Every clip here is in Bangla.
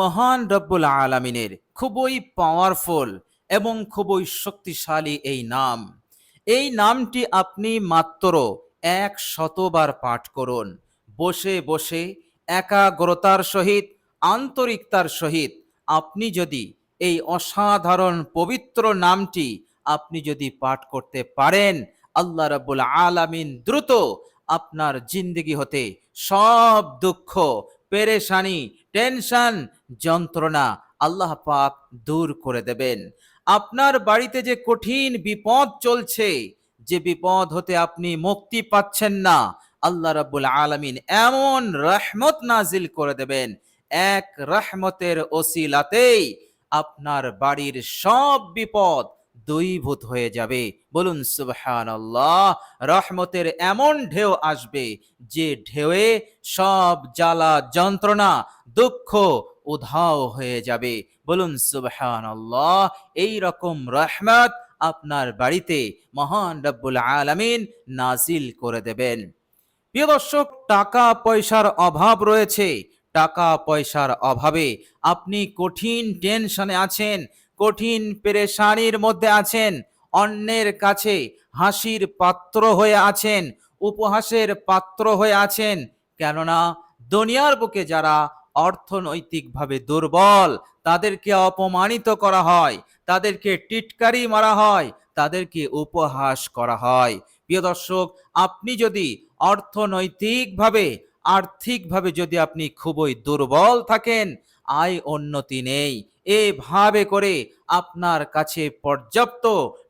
মহান রব্বুল আলমিনের খুবই পাওয়ারফুল এবং খুবই শক্তিশালী এই নাম। এই নামটি আপনি মাত্র এক শতবার পাঠ করুন। বসে বসে, একাগ্রতার সহিত, আন্তরিকতার সহিত আপনি যদি এই অসাধারণ পবিত্র নামটি আপনি যদি পাঠ করতে পারেন, আল্লাহ রাব্বুল আলামিন দ্রুত আপনার জিন্দগি হতে সব দুঃখ, পেরেশানি, টেনশন যন্ত্রণা আল্লাহ পাক দূর করে দেবেন। আপনার বাড়িতে যে কঠিন বিপদ চলছে, যে বিপদ হতে আপনি মুক্তি পাচ্ছেন না, আল্লাহ রাব্বুল আলামিন এমন রহমত নাজিল করে দেবেন। এক রহমতের ওসিলাতেই আপনার বাড়ির সব বিপদ দূরীভূত হয়ে যাবে। বলুন, সুবহানাল্লাহ, রহমতের এমন ঢেউ আসবে, যে ঢেউয়ে সব জ্বালা, যন্ত্রণা, দুঃখ উধাও হয়ে যাবে। বলুন, সুবহানাল্লাহ, এই রকম রহমত আপনার বাড়িতে মহান রব্বুল আলামিন নাজিল করে দেবেন। প্রিয় দর্শক টাকা পয়সার অভাব রয়েছে। টাকা পয়সার অভাবে আপনি কঠিন টেনশনে আছেন, কঠিন পেরেশানির মধ্যে আছেন, অন্যের কাছে হাসির পাত্র হয়ে আছেন, উপহাসের পাত্র হয়ে আছেন। কেননা, দুনিয়ার বুকে যারা অর্থনৈতিকভাবে দুর্বল, তাদেরকে অপমানিত করা হয়, তাদেরকে টিটকারি মারা হয়, তাদেরকে উপহাস করা হয়। প্রিয় দর্শক, আপনি যদি অর্থনৈতিকভাবে, আর্থিকভাবে যদি আপনি খুবই দুর্বল থাকেন, আয় উন্নতি নেই। এভাবে করে আপনার কাছে পর্যাপ্ত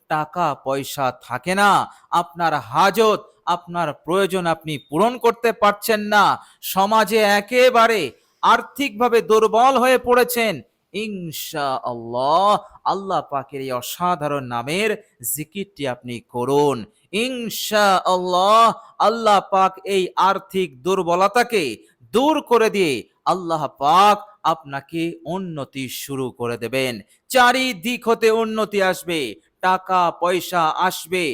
টাকা পয়সা থাকে না, আপনার হাজত, আপনার প্রয়োজন আপনি পূরণ করতে পারছেন না, সমাজে একেবারে আর্থিকভাবে দুর্বল হয়ে পড়েছেন। ইনশা আল্লাহ আল্লাহ পাকের এই অসাধারণ নামের জিকিরটি আপনি করুন। ইনশা আল্লাহ আল্লাহ পাক এই আর্থিক দুর্বলতাকে দূর করে দিয়ে আল্লাহ পাক আপনাকে উন্নতি শুরু করে দেবেন। চারিদিক হতে উন্নতি আসবে। টাকা, পয়সা আসবে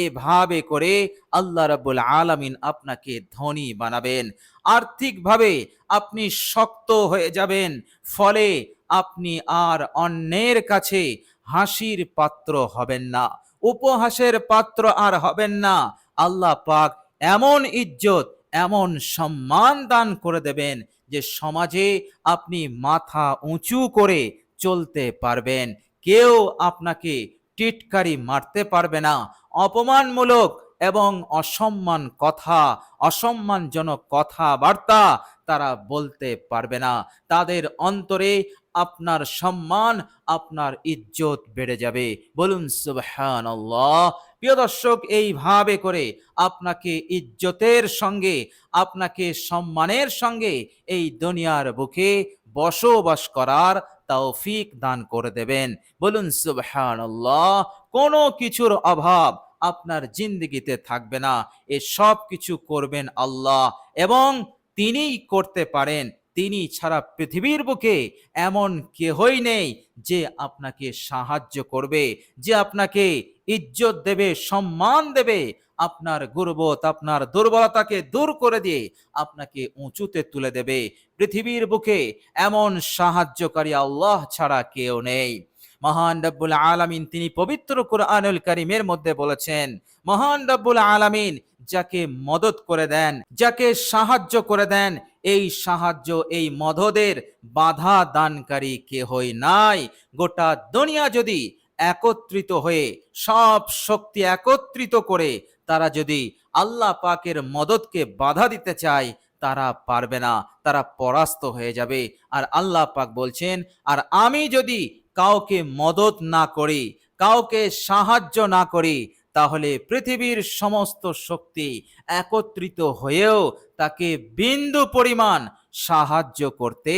এভাবে করে আল্লাহ রাব্বুল আলামিন আপনাকে ধনী বানাবেন। আর্থিকভাবে আপনি শক্ত হয়ে যাবেন, ফলে আপনি আর অন্যের কাছে হাসির পাত্র হবেন না, উপহাসের পাত্র আর হবেন না। আল্লাহ পাক এমন ইজ্জত, এমন সম্মান দান করে দেবেন যে সমাজে আপনি মাথা উঁচু করে চলতে পারবেন। কেউ আপনাকে টিটকারি মারতে পারবে না। অপমানমূলক এবং অসম্মান কথা, অসম্মানজনক কথাবার্তা তারা বলতে পারবে না। তাদের অন্তরে আপনার সম্মান, আপনার ইজ্জত বেড়ে যাবে। বলুন, সুবহানাল্লাহ। প্রিয় দর্শক, এইভাবে করে আপনাকে ইজ্জতের সঙ্গে, আপনাকে সম্মানের সঙ্গে এই দুনিয়ার বুকে বসবাস করার তৌফিক দান করে দেবেন। বলুন, সুবহানাল্লাহ, কোনো কিছুর অভাব আপনার জিন্দগিতে থাকবে না। এ সব কিছু করবেন আল্লাহ এবং তিনিই করতে পারেন। তিনি ছাড়া পৃথিবীর বুকে এমন কেহই নেই যে আপনাকে সাহায্য করবে, যে আপনাকে ইজ্জত দেবে, সম্মান দেবে, আপনার গুরবত আপনার দুর্বলতাকে দূর করে দিয়ে আপনাকে উঁচুতে তুলে দেবে। পৃথিবীর বুকে এমন সাহায্যকারী আল্লাহ ছাড়া কেউ নেই। মহান রব্বুল আলামিন তিনি পবিত্র কুরআনুল কারীমের মধ্যে বলেছেন, মহান রব্বুল আলামিন যাকে মদত করে দেন, যাকে সাহায্য করে দেন, এই সাহায্য, এই মদদের বাধা দানকারী কেহই নাই। গোটা দুনিয়া যদি একত্রিত হয়ে, সব শক্তি একত্রিত করে তারা যদি আল্লাহ পাকের মদতকে বাধা দিতে চায়, তারা পারবে না, তারা পরাস্ত হয়ে যাবে। আর আল্লাহ পাক বলছেন, আর আমি যদি কাউকে মদত না করি, কাউকে সাহায্য না করি, তাহলে পৃথিবীর সমস্ত শক্তি একত্রিত হয়েও তাকে বিন্দু পরিমাণ সাহায্য করতে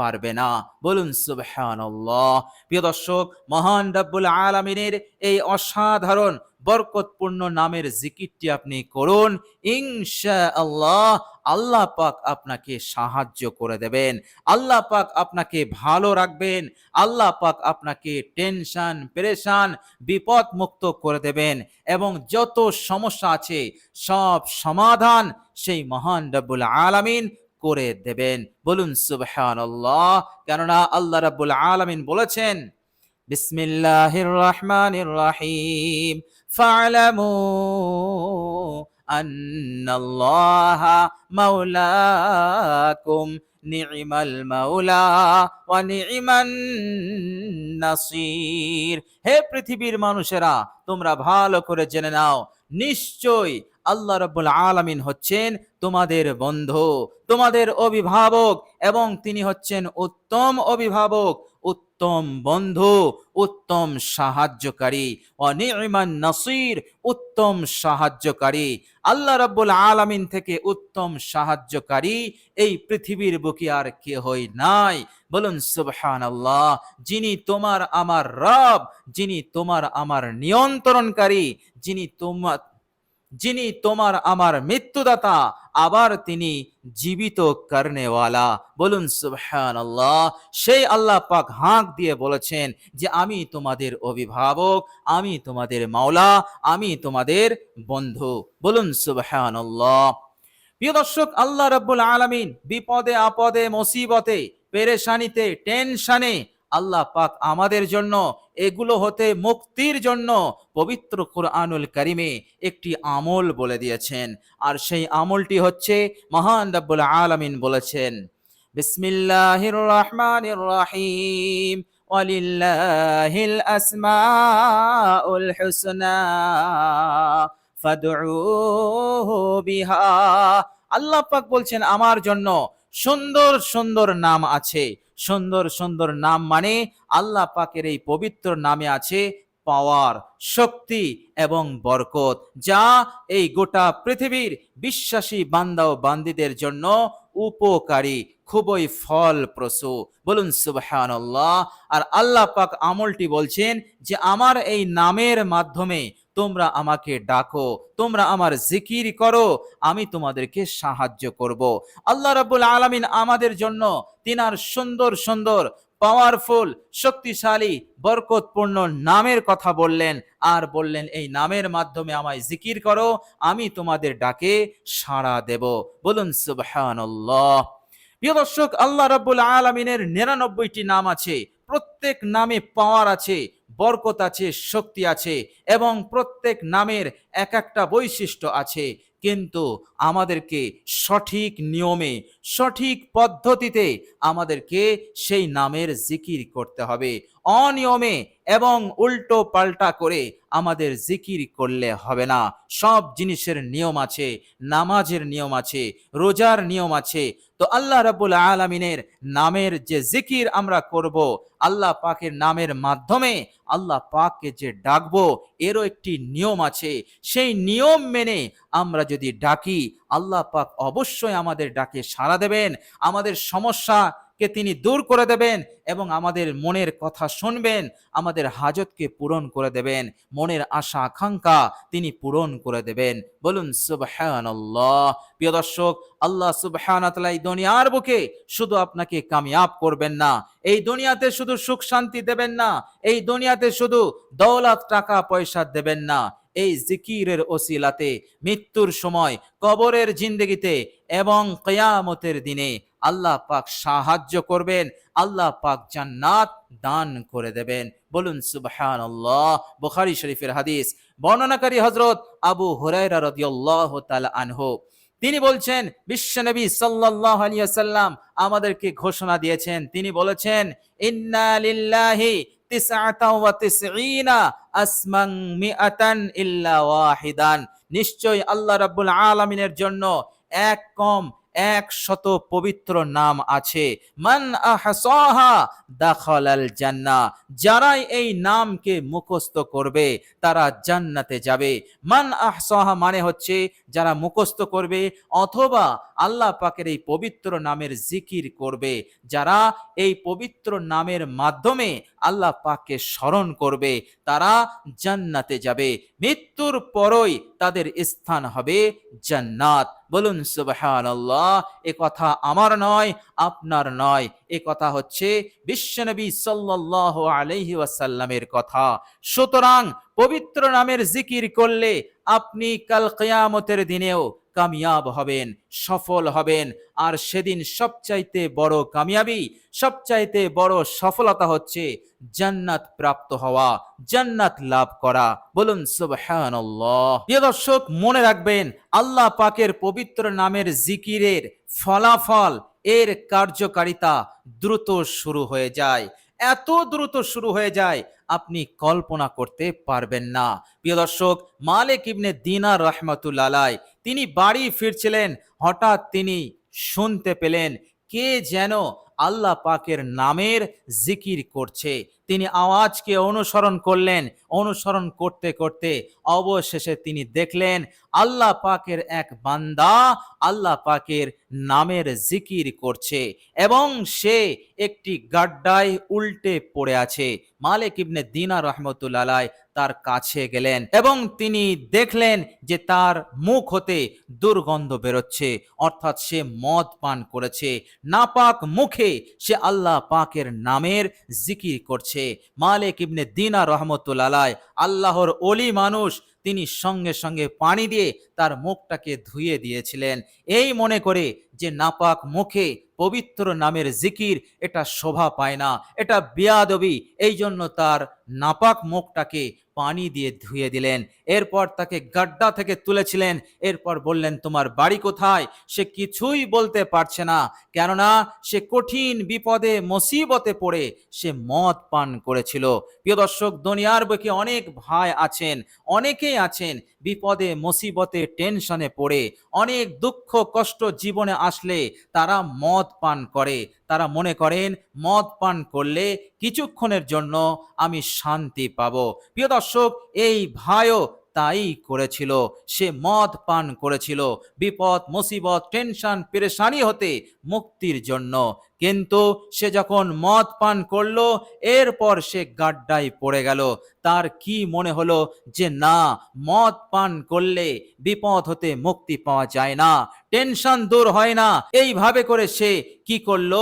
পারবে না। বলুন, সুবহানাল্লাহ। প্রিয় দর্শক, মহান রাব্বুল আলামিনের এই অসাধারণ, বরকতপূর্ণ নামের জিকিরটি আপনি করুন। ইনশাআল্লাহ আল্লাহ পাক আপনাকে সাহায্য করে দেবেন। আল্লাহ পাক আপনাকে ভালো রাখবেন। আল্লাহ পাক আপনাকে টেনশন, পেরেশান বিপদ মুক্ত করে দেবেন এবং যত সমস্যা আছে সব সমাধান সেই মহান রব্বুল আলামিন করে দেবেন। বলুন সুবহান আল্লাহ কেননা আল্লাহ রাব্বুল আলামিন বলেছেন, বিসমিল্লাহির রহমানির রহিম। ফা'লামু আন্নাল্লাহা মাওলাকুম। নি'মাল মাওলা ওয়া নি'মান নাসির। হে পৃথিবীর মানুষেরা, তোমরা ভালো করে জেনে নাও, নিশ্চয় আল্লাহ রাব্বুল আলামিন হচ্ছেন তোমাদের বন্ধু, তোমাদের অভিভাবক এবং তিনি হচ্ছেন উত্তম অভিভাবক, উত্তম বন্ধু, উত্তম সাহায্যকারী অনিমান নাসির, উত্তম সাহায্যকারী। আল্লাহ রাব্বুল আলামিন থেকে উত্তম সাহায্যকারী এই পৃথিবীর বুকে আর কে কেহই নাই। বলুন, সুবহানাল্লাহ, যিনি তোমার আমার রব, যিনি তোমার আমার নিয়ন্ত্রণকারী, যিনি তোমার যিনি তোমার আমার মৃত্যুদাতা, আবার তিনি জীবিত করনেওয়ালা। বলুন, সুবহানাল্লাহ। সেই আল্লাহ পাক হাঁক দিয়ে বলেছেন যে, আমি তোমাদের অভিভাবক, আমি তোমাদের মাওলা, আমি তোমাদের বন্ধু। বলুন, সুবহানাল্লাহ। প্রিয় দর্শক, আল্লাহ রাব্বুল আলামিন বিপদে, আপদে, মুসিবতে, পেরেশানিতে, টেনশনে আল্লাহ পাক আমাদের জন্য এগুলো হতে মুক্তির জন্য পবিত্র কোরআনুল করিমে একটি আমল বলে দিয়েছেন। আর সেই আমলটি হচ্ছে মহান রাব্বুল আলামিন বলেছেন, বিসমিল্লাহির রহমানির রহিম, ওয়ালিল্লাহিল আসমাউল হুসনা, ফাদউহু বিহা। আল্লাহ পাক বলছেন, আমার জন্য সুন্দর সুন্দর নাম আছে। সুন্দর সুন্দর নাম মানে আল্লাহ পাকের এই পবিত্র নামে আছে পাওয়ার, শক্তি এবং বরকত, যা এই গোটা পৃথিবীর বিশ্বাসী বান্দা ও বান্দিদের জন্য উপকারী, খুবই ফল ফলপ্রসূ। বলুন সুবহান আর আল্লাহ পাক আমলটি বলছেন যে, আমার এই নামের মাধ্যমে তোমরা আমাকে ডাকো, তোমরা আমার জিকির করো, আমি তোমাদেরকে সাহায্য করব। আল্লাহ রাবুল আলমিন আমাদের জন্য তিনার সুন্দর সুন্দর পাওয়ারফুল শক্তিশালী, বরকতপূর্ণ নামের কথা বললেন। আর বললেন, এই নামের মাধ্যমে আমায় জিকির করো, আমি তোমাদের ডাকে সাড়া দেব। বলুন, সুবহানাল্লাহ। প্রিয় দর্শক, আল্লাহ রাব্বুল আলামিনের নিরানব্বইটি নাম আছে। প্রত্যেক নামে পাওয়ার আছে, বরকত আছে, শক্তি আছে এবং প্রত্যেক নামের এক একটা বৈশিষ্ট্য আছে। কিন্তু আমাদেরকে সঠিক নিয়মে সঠিক পদ্ধতিতে আমাদেরকে সেই নামের জিকির করতে হবে। অনিয়মে এবং উল্টো পাল্টা করে আমাদের জিকির করলে হবে না। সব জিনিসের নিয়ম আছে, নামাজের নিয়ম আছে, রোজার নিয়ম আছে। তো আল্লাহ রাব্বুল আলামিনের নামের যে জিকির আমরা করব, আল্লাহ পাকের নামের মাধ্যমে আল্লাহ পাককে যে ডাকবো, এরও একটি নিয়ম আছে। সেই নিয়ম মেনে আমরা যদি ডাকি, আল্লাহ পাক অবশ্যই আমাদের ডাকে সাড়া দেবেন। আমাদের সমস্যাকে তিনি দূর করে দেবেন এবং আমাদের মনের কথা শুনবেন, আমাদের হাজতকে পূরণ করে দেবেন, মনের আশা, আকাঙ্ক্ষা তিনি পূরণ করে দেবেন। বলুন, সুবহানাল্লাহ। প্রিয় দর্শক, আল্লাহ সুবহানাতালা এই দুনিয়ার বুকে শুধু আপনাকে কামিয়াব করবেন না, এই দুনিয়াতে শুধু সুখ শান্তি দেবেন না, এই দুনিয়াতে শুধু দৌলত টাকা পয়সা দেবেন না, এই জিকিরের ওসিলাতে মৃত্যুর সময় কবরের জিন্দগিতে এবং কেয়ামতের দিনে আল্লাহ পাক সাহায্য করবেন, আল্লাহ পাক জান্নাত দান করে দেবেন। বলুন সুবহান আল্লাহ বুখারী শরীফের হাদিস। বর্ণনাকারী হজরত আবু হুরায়রা রাদিয়াল্লাহু তাআলা আনহু, তিনি বলছেন বিশ্বনবী সাল্লাল্লাহু আলাইহি ওয়াসাল্লাম আমাদেরকে ঘোষণা দিয়েছেন। তিনি বলেছেন, ইন্না লিল্লাহি নিশ্চয় আল্লাহ রাব্বুল আলামিনের জন্য এক কম এক শত পবিত্র নাম আছে। মান আহসাহা দাখালাল জান্নাহ, যারাই এই নামকে মুখস্থ করবে, তারা জান্নাতে যাবে। মান আহসাহা মানে হচ্ছে যারা মুখস্থ করবে, অথবা আল্লাহ পাকের এই পবিত্র নামের জিকির করবে, যারা এই পবিত্র নামের মাধ্যমে আল্লাহ পাককে স্মরণ করবে, তারা জান্নাতে যাবে। মৃত্যুর পরই তাদের স্থান হবে জান্নাত। বলুন, সুবহানাল্লাহ, এ কথা আমার নয়, আপনার নয়। এ কথা হচ্ছে বিশ্বনবী সাল্লাল্লাহু আলাইহি ওয়াসাল্লামের কথা। সুতরাং পবিত্র নামের জিকির করলে আপনি কাল কেয়ামতের দিনেও কামিয়াব হবেন, সফল হবেন। আর সেদিন সবচাইতে বড় কামিয়াবি, সবচাইতে বড় সফলতা হচ্ছে জান্নাত প্রাপ্ত হওয়া, জান্নাত লাভ করা। বলুন দর্শক, মনে রাখবেন, আল্লাহ পাকের পবিত্র নামের জিকিরের ফলাফল, এর কার্যকারিতা দ্রুত শুরু হয়ে যায়। এত দ্রুত শুরু হয়ে যায়, আপনি কল্পনা করতে পারবেন না। প্রিয় দর্শক, মালিক ইবনে দিনা রহমতুল্লাহ তিনি বাড়ি ফিরছিলেন, হঠাৎ তিনি শুনতে পেলেন, কে যেন আল্লাহ পাকের নামের জিকির করছে। তিনি আওয়াজকে অনুসরণ করলেন। অনুসরণ করতে করতে অবশেষে তিনি দেখলেন, আল্লাহ পাকের এক বান্দা আল্লাহ পাকের নামের জিকির করছে এবং সে একটি গাড্ডায় উল্টে পড়ে আছে। মালিক ইবনে দিনা রহমতুল্লাহ তার কাছে গেলেন এবং তিনি দেখলেন যে তার মুখ হতে দুর্গন্ধ বেরোচ্ছে, অর্থাৎ সে মদ পান করেছে। নাপাক মুখে সে আল্লাহ পাকের নামের জিকির করছে। মালিক ইবনে দিনা রহমতুল্লাহ আল্লাহর অলি মানুষ তিনি সঙ্গে সঙ্গে পানি দিয়ে তার মুখটাকে ধুয়ে দিয়েছিলেন। এই মনে করে যে নাপাক মুখে পবিত্র নামের জিকির, এটা শোভা পায় না, এটা বিয়াদবি, এই জন্য তার নাপাক মুখটাকে পানি দিয়ে ধুয়ে দিলেন। এরপর তাকে গাড্ডা থেকে তুলেছিলেন। এরপর বললেন, তোমার বাড়ি কোথায়? সে কিছুই বলতে পারছে না, কেননা সে কঠিন বিপদে, মুসিবতে পড়ে সে মদ পান করেছিল। প্রিয় দর্শক, দুনিয়ার বুকে অনেক ভাই আছেন অনেকেই আছেন। বিপদে, মুসিবতে টেনশনে পড়ে। অনেক দুঃখ, কষ্ট জীবনে আসলে তারা মদ পান করে। তারা মনে করেন, মদ পান করলে কিছুক্ষণের জন্য আমি শান্তি পাবো। প্রিয় দর্শক, এই ভাইও তাই করেছিল। সে মদ পান করেছিল। বিপদ, মুসিবত টেনশন পেরেশানি হতে মুক্তির জন্য। কিন্তু সে যখন মদ পান করল, এরপর সে গাড্ডায় পড়ে গেল। তার কি মনে হলো যে, না, মদ পান করলে বিপদ হতে মুক্তি পাওয়া যায় না, টেনশন দূর হয় না। এইভাবে করে সে কি করল?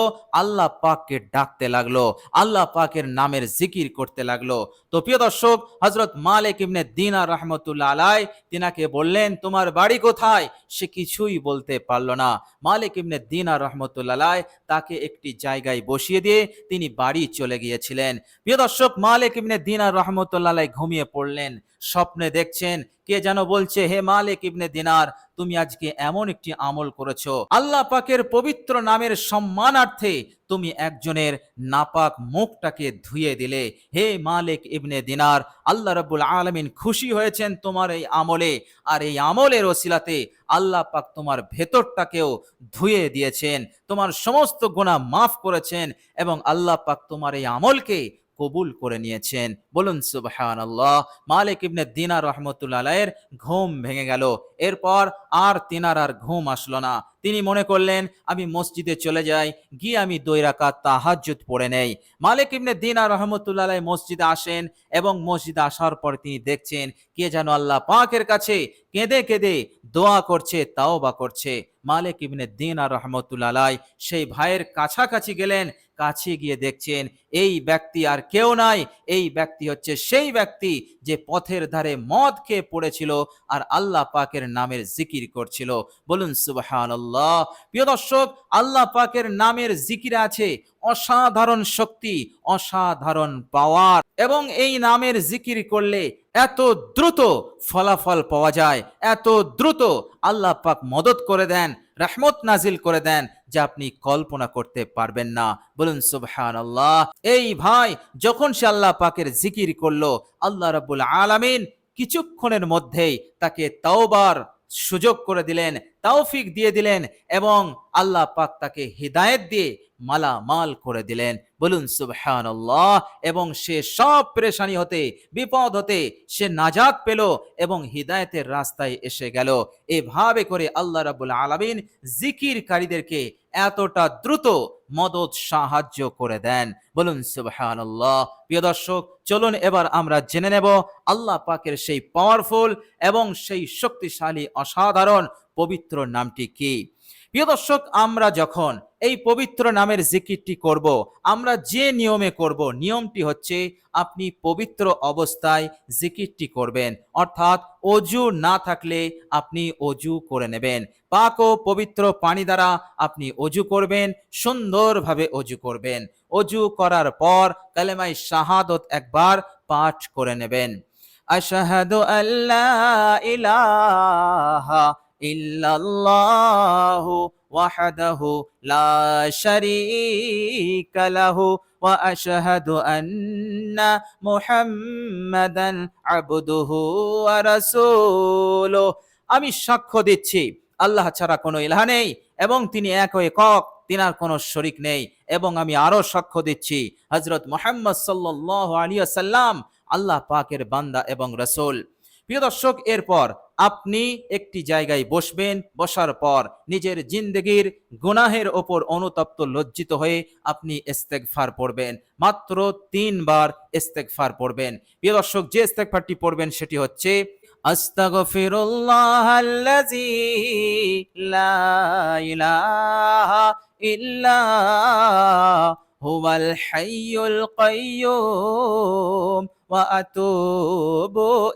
আল্লাহ পাককে ডাকতে লাগল, আল্লাহ পাকের নামের জিকির করতে লাগল। তো প্রিয় দর্শক হজরত মালিক ইবনে দিনা রহমতুল্লাহ আলাই তিনাকে বললেন, তোমার বাড়ি কোথায়? সে কিছুই বলতে পারল না। মালিক ইবনে দিনা রহমতুল্লাহ আলাই তাকে একটি জায়গায় বসিয়ে দিয়ে তিনি বাড়ি চলে গিয়েছিলেন। প্রিয় দর্শক, মালিক ইবনে দিনার রহমতুল্লাহ ঘুমিয়ে পড়লেন। স্বপ্নে দেখছেন। কে যেন বলছে, হে মালিক ইবনে দিনার, তুমি আজকে এমন একটি আমল করেছ। আল্লাহ পাকের পবিত্র নামের সম্মানার্থে তুমি একজনের নাপাক মুখটাকে ধুয়ে দিলে। হে মালিক ইবনে দিনার, আল্লাহ রব্বুল আলমিন খুশি হয়েছেন তোমার এই আমলে। আর এই আমলের ওসিলাতে আল্লাহ পাক তোমার ভেতরটাকেও ধুয়ে দিয়েছেন। তোমার সমস্ত গুণা মাফ করেছেন এবং আল্লাহ পাক তোমার এই আমলকে কবুল করে নিয়েছেন। বলুন সুবহান আল্লাহ মালিক ইবনে দিনা রহমতুল্লাহের ঘুম ভেঙে গেল। এরপর আর তিনার আর ঘুম আসলো না। তিনি মনে করলেন, আমি মসজিদে চলে যাই, গিয়ে আমি দুই রাকাত তাহাজ্জুদ পড়ে নেই। মালিক ইবনে দিনা রহমতুল্লাহ মসজিদে আসেন এবং মসজিদে আসার পর তিনি দেখছেন, কে যেন আল্লাহ পাকের কাছে কেঁদে কেঁদে দোয়া করছে তাও বা করছে। মালিক ইবনে দিনা রহমতুল্লাহ সেই ভাইয়ের কাছাকাছি গেলেন কাছে গিয়ে দেখছেন, এই ব্যক্তি আর কেউ নাই, এই ব্যক্তি হচ্ছে সেই ব্যক্তি যে পথের ধারে মদ খেয়ে পড়েছিল আর আল্লাহ পাকের নামের জিকির করছিল। বলুন সুবাহান আল্লাহ প্রিয় দর্শক, আল্লাহ পাকের নামের জিকির আছে অসাধারণ শক্তি, অসাধারণ পাওয়ার এবং এই নামের জিকির করলে এত দ্রুত ফলাফল পাওয়া যায়, এত দ্রুত আল্লাহ পাক মদত করে দেন। রহমত নাজিল করে দেন যা আপনি কল্পনা করতে পারবেন না। বলুন সুবহান আল্লাহ এই ভাই, যখন সে আল্লাহ পাকের জিকির করল, আল্লাহ রাবুল আলামিন কিছুক্ষণের মধ্যেই তাকে তাওবার সুযোগ করে দিলেন তাওফিক দিয়ে দিলেন এবং আল্লাহ পাক তাকে হিদায়েত দিয়ে মালামাল করে দিলেন। বলুন সুবহান এবং সে সব পেরেশানি হতে, বিপদ হতে, সে নাজাত পেল এবং হিদায়তের রাস্তায় এসে গেল। এভাবে করে আল্লাহ রাবুল আলমিন জিকিরকারীদেরকে এতটা দ্রুত মদত, সাহায্য করে দেন। বলুন সুবহান প্রিয় দর্শক, চলুন এবার আমরা জেনে নেব আল্লাহ পাকের সেই পাওয়ারফুল এবং সেই শক্তিশালী, অসাধারণ, পবিত্র নামটি কি। প্রিয় দর্শক, আমরা যখন এই পবিত্র নামের জিকিরটি করব। আমরা যে নিয়মে করব, নিয়মটি হচ্ছে আপনি পবিত্র অবস্থায় জিকিরটি করবেন। অর্থাৎ অজু না থাকলে আপনি অজু করে নেবেন। পাক ও পবিত্র পানি দ্বারা আপনি অজু করবেন, সুন্দরভাবে অজু করবেন। অজু করার পর কালেমাই শাহাদত একবার পাঠ করে নেবেন। আশাহাদু আল্লাহ ইলাহা ইল্লাল্লাহু লা শারীকা লাহু ওয়া আশহাদু আন্না মুহাম্মাদান আবদুহু ওয়া আমি সাক্ষ্য দিচ্ছি, আল্লাহ ছাড়া কোনো ইলাহ নেই এবং তিনি এক একক তিনার কোনো শরিক নেই এবং আমি আরও সাক্ষ্য দিচ্ছি হজরত মোহাম্মদ সাল্লাহ আলিয়া সাল্লাম আল্লাহ পাকের বান্দা এবং রসুল। প্রিয় দর্শক, এরপর আপনি একটি জায়গায় বসবেন, বসার পর নিজের জিন্দগির গুনাহের ওপর অনুতপ্ত লজ্জিত হয়ে আপনি ইস্তেগফার পড়বেন। মাত্র তিনবার ইস্তেগফার পড়বেন। প্রিয় দর্শক, যে ইস্তেগফারটি পড়বেন সেটি হচ্ছে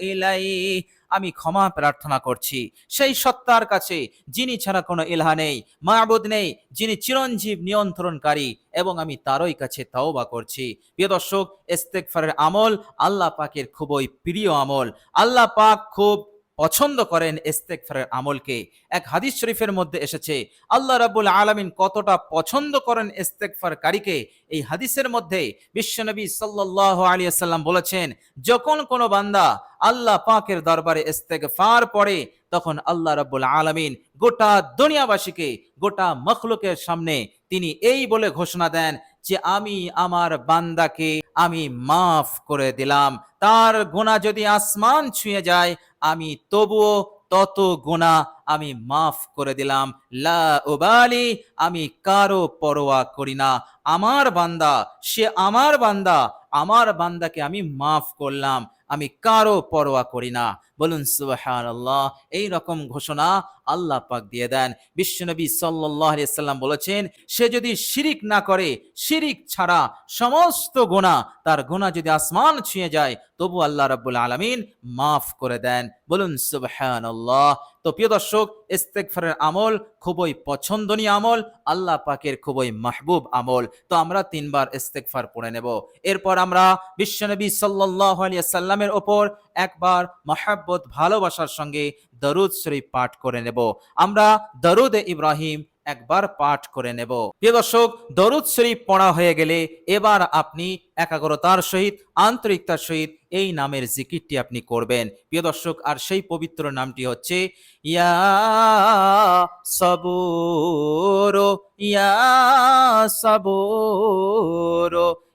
ইলাইহি। আমি ক্ষমা প্রার্থনা করছি। সেই সত্তার কাছে যিনি ছাড়া কোনো ইলহা নেই মাহবুদ নেই, যিনি চিরঞ্জীব নিয়ন্ত্রণকারী এবং আমি তারই কাছে তাওবা করছি। প্রিয় দর্শক ইস্তেকফারের আমল আল্লাহ পাকের খুবই প্রিয় আমল। আল্লাহ পাক খুব পছন্দ করেন ইস্তেগফারের আমলকে। এক হাদিস শরীফের মধ্যে এসেছে, আল্লাহ রাব্বুল আলামিন কতটা পছন্দ করেন ইস্তেগফারকারীকে? এই হাদিসের মধ্যে বিশ্বনবী সাল্লাল্লাহু আলাইহি সাল্লাম বলেছেন, যখন কোনো বান্দা আল্লাহ পাকের দরবারে ইস্তেগফার পড়ে, তখন আল্লাহ রাব্বুল আলামিন গোটা দুনিয়াবাসীকে, গোটা মখলুকের সামনে তিনি এই বলে ঘোষণা দেন যে, আমি আমার বান্দাকে আমি মাফ করে দিলাম। তার গোনা যদি আসমান ছুঁয়ে যায়, আমি তবুও তত গোনা আমি মাফ করে দিলাম। লা ওবালি আমি কারও পরোয়া করি না। আমার বান্দা, সে আমার বান্দা, আমার বান্দাকে আমি মাফ করলাম। আমি কারও পরোয়া করি না। বলুন সুবাহান আল্লাহ এই রকম ঘোষণা আল্লাহ পাক দিয়ে দেন। বিশ্বনবী সাল্লাহ সাল্লাম বলেছেন, সে যদি শিরিক না করে, শিরিক ছাড়া সমস্ত গোনা তার গোনা যদি আসমান ছুঁয়ে যায়, তবু আল্লাহ রাব্বুল আলামিন মাফ করে দেন। বলুন সুবহান আল্লাহ তো প্রিয় দর্শক, ইস্তেগফারের আমল খুবই পছন্দনীয় আমল, আল্লাহ পাকের খুবই মাহবুব আমল। তো আমরা তিনবার ইস্তেগফার পড়ে নেব। এরপর আমরা বিশ্বনবী সাল্লাল্লাহু আলাইহি সাল্লামের ওপর একবার মহাব্বত ভালোবাসার সঙ্গে দরুদ শরীফ পাঠ করে নেব। আমরা দরুদ ইব্রাহিম একবার পাঠ করে নেব। প্রিয় দর্শক, দরুদ শরীফ পড়া হয়ে গেলে এবার আপনি একাগ্রতার সহিত, আন্তরিকতার সহিত এই নামের জিকিরটি আপনি করবেন। প্রিয় দর্শক, আর সেই পবিত্র নামটি হচ্ছে, ইয়া সবুরো ইয়া সবুরো।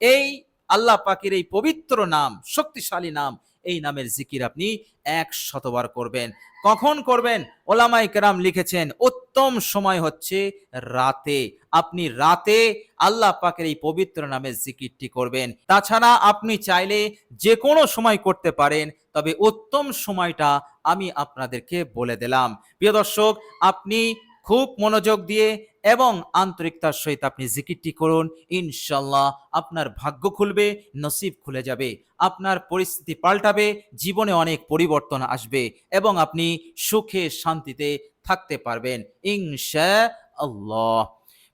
এই আল্লাহ পাকের এই পবিত্র নাম, শক্তিশালী নাম, এই নামের জিকির আপনি এক শতবার করবেন। কখন করবেন? ওলামাই কেরাম লিখেছেন, উত্তম সময় হচ্ছে রাতে। আপনি রাতে আল্লাহ পাকের এই পবিত্র নামে জিকিরটি করবেন। তাছাড়া আপনি চাইলে যে কোনো সময় করতে পারেন, তবে উত্তম সময়টা আমি আপনাদেরকে বলে দিলাম। প্রিয় দর্শক, আপনি খুব মনোযোগ দিয়ে এবং আন্তরিকতার সহিত আপনি জিকিরটি করুন ইনশাল্লাহ আপনার ভাগ্য খুলবে, নসিব খুলে যাবে, আপনার পরিস্থিতি পাল্টাবে, জীবনে অনেক পরিবর্তন আসবে এবং আপনি সুখে শান্তিতে থাকতে পারবেন ইনশা আল্লাহ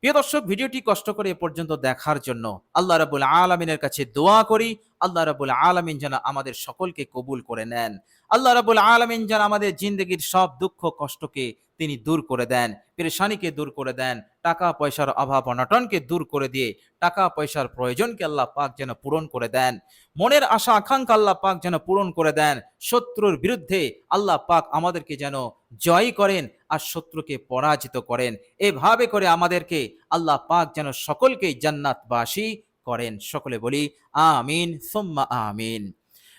প্রিয় দর্শক, ভিডিওটি কষ্ট করে এ পর্যন্ত দেখার জন্য আল্লাহ রাবুল আলমিনের কাছে দোয়া করি, আল্লাহ রাবুল আলমিন যেন আমাদের সকলকে কবুল করে নেন। আল্লাহ রাবুল আলমিন যেন আমাদের জিন্দগির সব দুঃখ, কষ্টকে তিনি দূর করে দেন, পেরেশানিকে দূর করে দেন টাকা পয়সার অভাব, অনটনকে দূর করে দিয়ে টাকা পয়সার প্রয়োজনকে আল্লাহ পাক যেন পূরণ করে দেন। মনের আশা, আকাঙ্ক্ষা আল্লাহ পাক যেন পূরণ করে দেন। শত্রুর বিরুদ্ধে আল্লাহ পাক আমাদেরকে যেন জয় করেন আর শত্রুকে পরাজিত করেন। এভাবে করে আমাদেরকে আল্লাহ পাক যেন সকলকেই জান্নাতবাসী করেন। সকলে বলি, আমিন, সুম্মা আমিন।